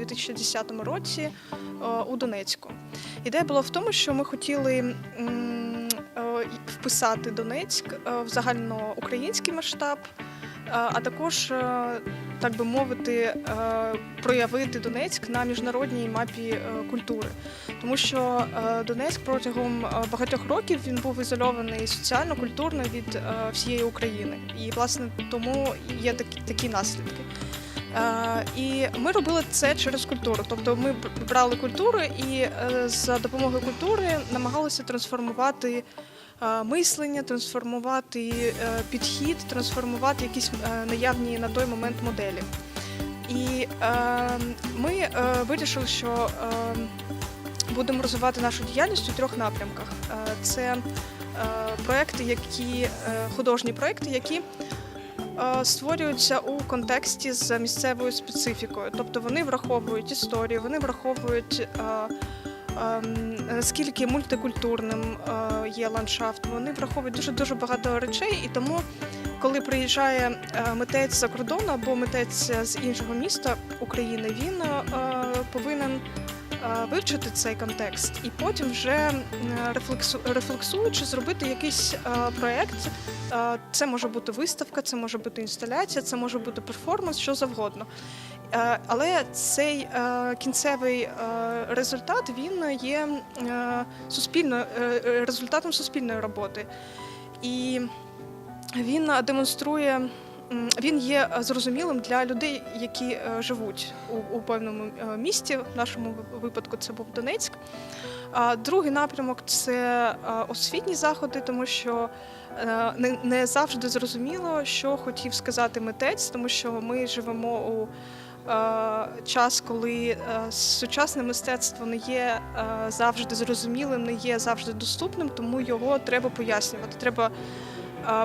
2010 році е, у Донецьку. Ідея була в тому, що ми хотіли е, вписати Донецьк е, в загальноукраїнський масштаб, а також, так би мовити, проявити Донецьк на міжнародній мапі культури. Тому що Донецьк протягом багатьох років він був ізольований соціально, культурно від всієї України. І власне тому є такі, такі наслідки. Е, І ми робили це через культуру. Тобто ми брали культуру і е, за допомогою культури намагалися трансформувати е, мислення, трансформувати підхід, трансформувати якісь наявні на той момент моделі. І ми вирішили, що будемо розвивати нашу діяльність у трьох напрямках. Це проекти, які художні проекти, які створюються у контексті з місцевою специфікою. Тобто вони враховують історію, вони враховують. е, ем, Наскільки мультикультурним е, є ландшафт, вони враховують дуже дуже багато речей, і тому, коли приїжджає е, митець за кордону або митець з іншого міста України, він е, повинен е, вивчити цей контекст і потім вже е, рефлексу- рефлексуючи зробити якийсь е, проєкт. Е, Це може бути виставка, це може бути інсталяція, це може бути перформанс, що завгодно. Е, Але цей е, кінцевий е, результат він є е, суспільно, е, е, результатом суспільної роботи. І він е, демонструє, він є е, зрозумілим для людей, які е, живуть у, у певному е, місті. В нашому випадку це був Донецьк. Другий напрямок це освітні заходи, тому що не, завжди зрозуміло, що хотів сказати митець, тому що ми живемо у час, коли сучасне мистецтво не є завжди зрозумілим, не є завжди доступним, тому його треба пояснювати. Треба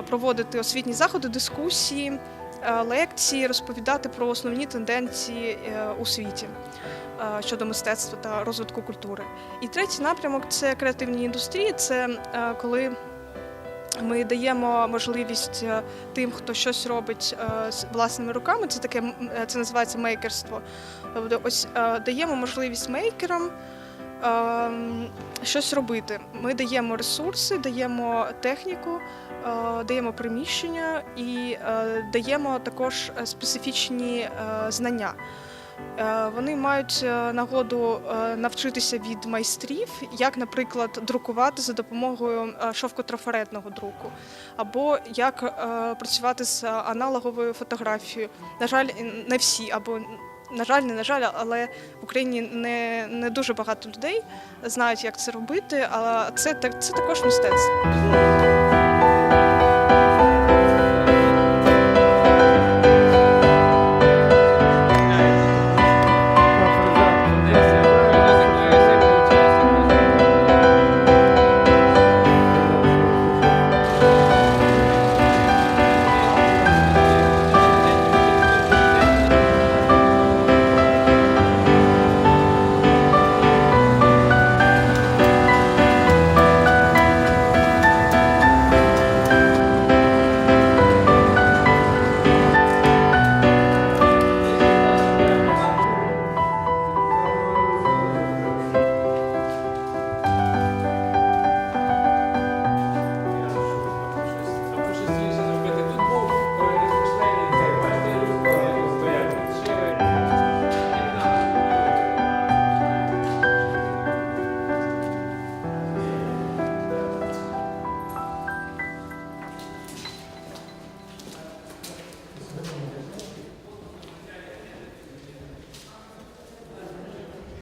проводити освітні заходи, дискусії, е, лекції, розповідати про основні тенденції е, у світі е, щодо мистецтва та розвитку культури. І третій напрямок це креативні індустрії. Це е, коли ми даємо можливість е, тим, хто щось робить е, з власними руками. Це таке е, це називається мейкерство. Тобто, ось е, даємо можливість мейкерам. Ем, Щось робити. Ми даємо ресурси, даємо техніку, е, даємо приміщення і е, даємо також специфічні е, знання. Вони мають нагоду навчитися від майстрів, як, наприклад, друкувати за допомогою шовкотрафаретного друку, або як працювати з аналоговою фотографією. На жаль, не всі, або на жаль, не на жаль, але в Україні не, не дуже багато людей знають, як це робити. Але це, це також мистецтво.